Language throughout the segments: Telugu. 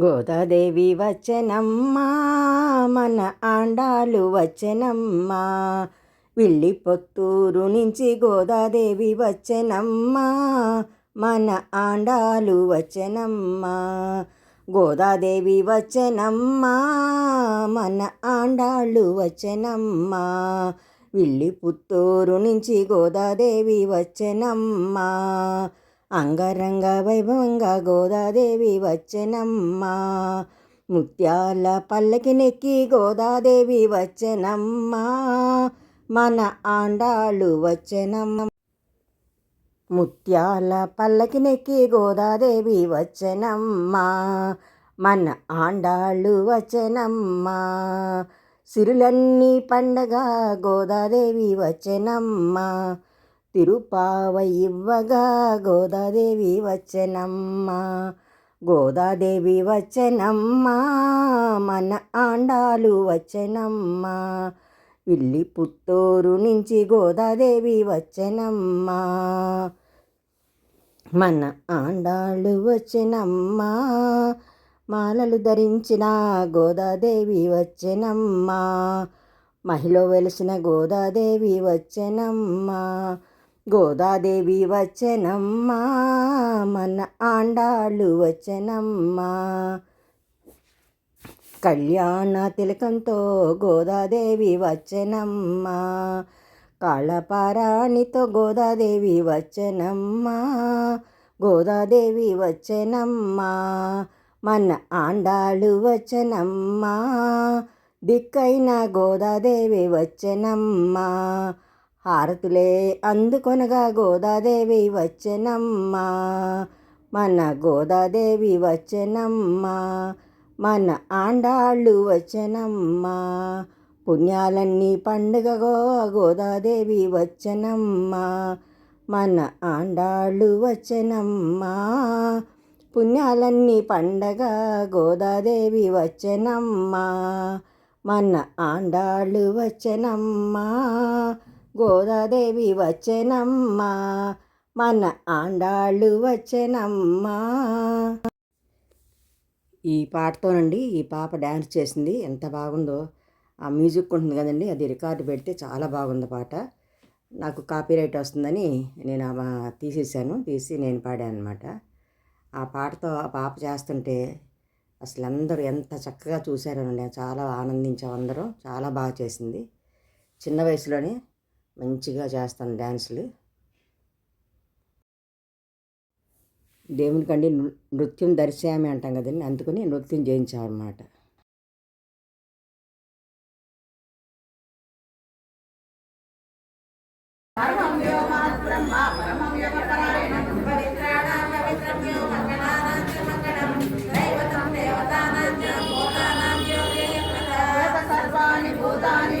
గోదాదేవి వచ్చనమ్మా మన ఆండాలు వచ్చనమ్మా విల్లి పొత్తూరు నుంచి గోదాదేవి వచ్చనమ్మా మన ఆండాలు వచ్చనమ్మా గోదాదేవి వచ్చనమ్మా మన ఆండాళ్ళు వచ్చనమ్మా విల్లి పుత్తూరు నుంచి గోదాదేవి వచ్చనమ్మా అంగరంగ వైభవంగా గోదాదేవి వచ్చనమ్మా. ముత్యాల పల్లకి నెక్కి గోదాదేవి వచ్చనమ్మా. మన ఆండాళ్ళు వచ్చనమ్మ. ముత్యాల పల్లకి నెక్కి గోదాదేవి వచ్చనమ్మా. మన ఆండాళ్ళు వచ్చనమ్మా. సిరులన్నీ పండగ గోదాదేవి వచ్చనమ్మా. తిరుపావ ఇవ్వగా గోదాదేవి వచ్చనమ్మా గోదాదేవి వచ్చనమ్మ మన ఆండాలు వచ్చనమ్మ విల్లి పుత్తూరు నుంచి గోదాదేవి వచ్చనమ్మా మన ఆండాళ్ళు వచ్చినమ్మ మాలలు ధరించిన గోదాదేవి వచ్చనమ్మా మహిళ వెలిసిన గోదాదేవి వచ్చనమ్మా గోదాదేవి వచ్చనమ్మా మన ఆండాళ్ళు వచ్చనమ్మా కళ్యాణ తిలకంతో గోదాదేవి వచ్చనమ్మా కాళపారాణితో గోదాదేవి వచ్చనమ్మా గోదాదేవి వచ్చనమ్మా మన ఆండాళ్ళు వచ్చనమ్మా దిక్కైన గోదాదేవి వచ్చనమ్మా హారతులే అందుకొనగా గోదాదేవి వచ్చనమ్మా. మన గోదాదేవి వచ్చనమ్మా. మన ఆండాళ్ళు వచ్చనమ్మా. పుణ్యాలన్నీ పండుగగో గోదాదేవి వచ్చనమ్మా. మన ఆండాళ్ళు వచ్చనమ్మా. పుణ్యాలన్నీ పండగ గోదాదేవి వచ్చనమ్మా. మన ఆండాళ్ళు వచ్చనమ్మా. గోదాదేవి వచ్చనమ్మా మన ఆండాళ్ళు వచ్చనమ్మా. ఈ పాటతోనండి ఈ పాప డ్యాన్స్ చేసింది. ఎంత బాగుందో. ఆ మ్యూజిక్ ఉంటుంది కదండి అది రికార్డు పెడితే చాలా బాగుంది పాట. నాకు కాపీరైట్ వస్తుందని నేను తీసేసాను తీసి నేను పాడాను అనమాట ఆ పాటతో ఆ పాప చేస్తుంటే అసలు అందరూ ఎంత చక్కగా చూశారనండి చాలా ఆనందించాం అందరం. చాలా బాగా చేసింది. చిన్న వయసులోనే మంచిగా చేస్తాను డ్యాన్సులు. దేవునికండి నృత్యం దర్శయామి అంటాం కదండి అందుకని నృత్యం చేయించామన్నమాట. సర్వాణి భూతాని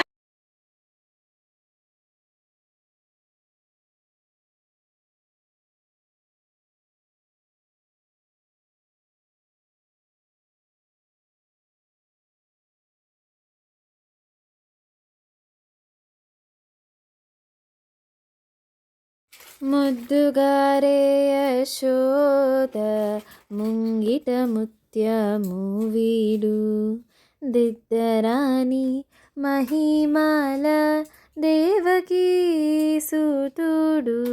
ముద్దుగారే యశోద ముంగిట ముత్యము వీడు. దిద్దరాని మహిమాల దేవకీ సూతుడు.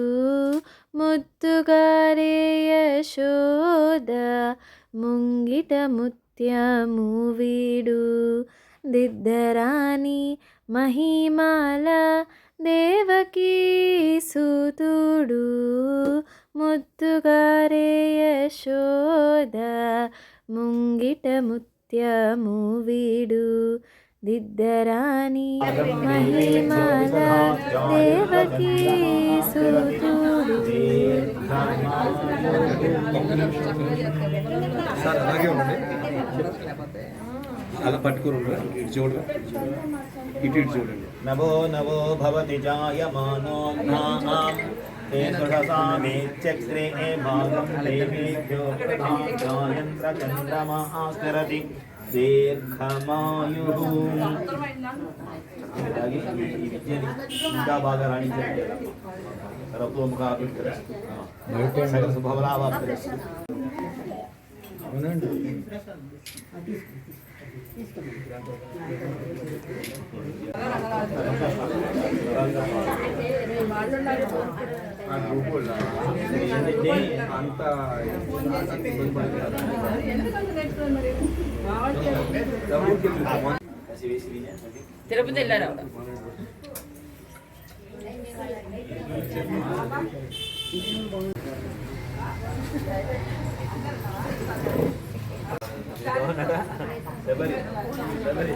ముద్దుగారే యశోద ముంగిట ముత్యము వీడు. దిద్దరాని మహిమాల దేవకీ సూతుడు ముద్దుగారే యశోద ముంగిట ముత్యము వీడు. దిద్దరాని మహిమాల దేవకీ సూతుడు. సార్ అలాగే ఉండండి. అలా పట్టుకోరు చూడరా? ఇటు ఇటు చూడండి. నవో నవో భవతి జాయమానో చక్రే భాగం దేవేభ్యో ప్రధాయంత్ర చంద్రమా ఆస్తిరతి దీర్ఘమాయు. అలాగే ఈ విద్యని ఇంకా బాగా రాణించండి. రత్వముఖ సకల శుభవలాభ అవునండి. అంత తిరుపతి వెళ్ళారు? ఆవిడ శబరి శబరి